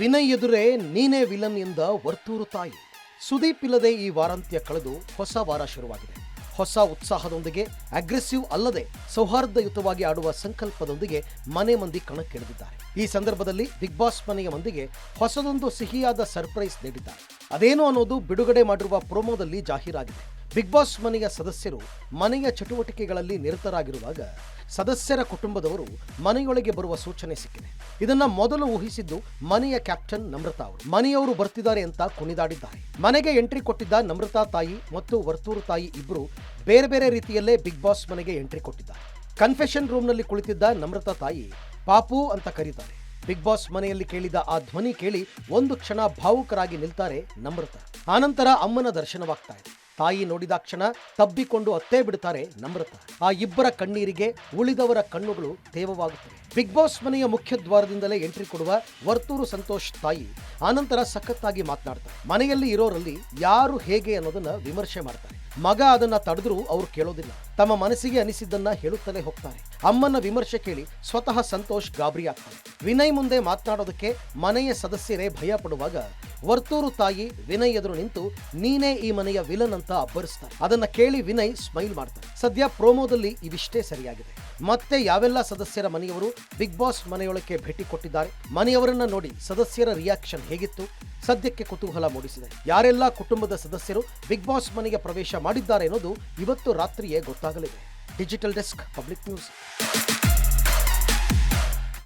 ವಿನಯ್ ಎದುರೇ ನೀನೇ ವಿಲನ್ ಎಂದ ವರ್ತೂರು ತಾಯಿ. ಸುದೀಪ್ ಇಲ್ಲದೆ ಈ ವಾರಾಂತ್ಯ ಕಳೆದು ಹೊಸ ವಾರ ಶುರುವಾಗಿದೆ. ಹೊಸ ಉತ್ಸಾಹದೊಂದಿಗೆ ಅಗ್ರೆಸಿವ್ ಅಲ್ಲದೆ ಸೌಹಾರ್ದಯುತವಾಗಿ ಆಡುವ ಸಂಕಲ್ಪದೊಂದಿಗೆ ಮನೆ ಮಂದಿ ಕಣಕ್ಕಿಳಿದಿದ್ದಾರೆ. ಈ ಸಂದರ್ಭದಲ್ಲಿ ಬಿಗ್ ಬಾಸ್ ಮನೆಯ ಮಂದಿಗೆ ಹೊಸದೊಂದು ಸಿಹಿಯಾದ ಸರ್ಪ್ರೈಸ್ ನೀಡಿದ್ದಾರೆ. ಅದೇನು ಅನ್ನೋದು ಬಿಡುಗಡೆ ಮಾಡಿರುವ ಪ್ರೋಮೋದಲ್ಲಿ ಜಾಹೀರಾಗಿದೆ. ಬಿಗ್ ಬಾಸ್ ಮನೆಯ ಸದಸ್ಯರು ಮನೆಯ ಚಟುವಟಿಕೆಗಳಲ್ಲಿ ನಿರತರಾಗಿರುವಾಗ ಸದಸ್ಯರ ಕುಟುಂಬದವರು ಮನೆಯೊಳಗೆ ಬರುವ ಸೂಚನೆ ಸಿಕ್ಕಿದೆ. ಇದನ್ನ ಮೊದಲು ಊಹಿಸಿದ್ದು ಮನೆಯ ಕ್ಯಾಪ್ಟನ್ ನಮ್ರತಾ ಅವರು. ಮನೆಯವರು ಬರ್ತಿದ್ದಾರೆ ಅಂತ ಕುಣಿದಾಡಿದ್ದಾರೆ. ಮನೆಗೆ ಎಂಟ್ರಿ ಕೊಟ್ಟಿದ್ದ ನಮ್ರತಾ ತಾಯಿ ಮತ್ತು ವರ್ತೂರು ತಾಯಿ ಇಬ್ಬರು ಬೇರೆ ಬೇರೆ ರೀತಿಯಲ್ಲೇ ಬಿಗ್ ಬಾಸ್ ಮನೆಗೆ ಎಂಟ್ರಿ ಕೊಟ್ಟಿದ್ದಾರೆ. ಕನ್ಫೆಷನ್ ರೂಮ್ನಲ್ಲಿ ಕುಳಿತಿದ್ದ ನಮ್ರತಾ ತಾಯಿ, ಪಾಪು ಅಂತ ಕರೀತಾರೆ. ಬಿಗ್ ಬಾಸ್ ಮನೆಯಲ್ಲಿ ಕೇಳಿದ ಆ ಧ್ವನಿ ಕೇಳಿ ಒಂದು ಕ್ಷಣ ಭಾವುಕರಾಗಿ ನಿಲ್ತಾರೆ ನಮ್ರತ. ಆನಂತರ ಅಮ್ಮನ ದರ್ಶನವಾಗ್ತಾ ಇದೆ. ತಾಯಿ ನೋಡಿದಾಕ್ಷಣ ತಬ್ಬಿಕೊಂಡು ಅತ್ತೇ ಬಿಡ್ತಾರೆ ನಮ್ರತ. ಆ ಇಬ್ಬರ ಕಣ್ಣೀರಿಗೆ ಉಳಿದವರ ಕಣ್ಣುಗಳು ತೇವವಾಗುತ್ತವೆ. ಬಿಗ್ ಬಾಸ್ ಮನೆಯ ಮುಖ್ಯ ದ್ವಾರದಿಂದಲೇ ಎಂಟ್ರಿ ಕೊಡುವ ವರ್ತೂರು ಸಂತೋಷ್ ತಾಯಿ ಆನಂತರ ಸಖತ್ತಾಗಿ ಮಾತನಾಡ್ತಾರೆ ಮನೆಯಲ್ಲಿ ಇರೋರಲ್ಲಿ ಯಾರು ಹೇಗೆ ಅನ್ನೋದನ್ನ ವಿಮರ್ಶೆ ಮಾಡ್ತಾರೆ. ಮಗ ಅದನ್ನ ತಡೆದ್ರೂ ಅವ್ರು ಕೇಳೋದಿಲ್ಲ. ತಮ್ಮ ಮನಸ್ಸಿಗೆ ಅನಿಸಿದ್ದನ್ನ ಹೇಳುತ್ತಲೇ ಹೋಗ್ತಾರೆ. ಅಮ್ಮನ ವಿಮರ್ಶೆ ಕೇಳಿ ಸ್ವತಃ ಸಂತೋಷ್ ಗಾಬರಿ ಆಗ್ತಾರೆ ವಿನಯ್ ಮುಂದೆ ಮಾತನಾಡೋದಕ್ಕೆ ಮನೆಯ ಸದಸ್ಯರೇ ಭಯ ಪಡುವಾಗ ವರ್ತೂರು ತಾಯಿ ವಿನಯ್ ಎದುರು ನಿಂತು, ನೀನೇ ಈ ಮನೆಯ ವಿಲನ್ ಅಂತ ಅಬ್ಬರಿಸ್ತಾರೆ ಅದನ್ನ ಕೇಳಿ ವಿನಯ್ ಸ್ಮೈಲ್ ಮಾಡ್ತಾರೆ ಸದ್ಯ ಪ್ರೋಮೋದಲ್ಲಿ ಇವಿಷ್ಟೇ ಸರಿಯಾಗಿದೆ. ಮತ್ತೆ ಯಾವೆಲ್ಲ ಸದಸ್ಯರ ಮನೆಯವರು ಬಿಗ್ ಬಾಸ್ ಮನೆಯೊಳಕ್ಕೆ ಭೇಟಿ ಕೊಟ್ಟಿದ್ದಾರೆ? ಮನೆಯವರನ್ನ ನೋಡಿ ಸದಸ್ಯರ ರಿಯಾಕ್ಷನ್ ಹೇಗಿತ್ತು? ಸದ್ಯಕ್ಕೆ ಕುತೂಹಲ ಮೂಡಿಸಿದೆ. ಯಾರೆಲ್ಲ ಕುಟುಂಬದ ಸದಸ್ಯರು ಬಿಗ್ ಬಾಸ್ ಮನೆಗೆ ಪ್ರವೇಶ ಮಾಡಿದ್ದಾರೆ ಅನ್ನೋದು ಇವತ್ತು ರಾತ್ರಿಯೇ ಗೊತ್ತಾಗಲಿದೆ. Digital desk, public news.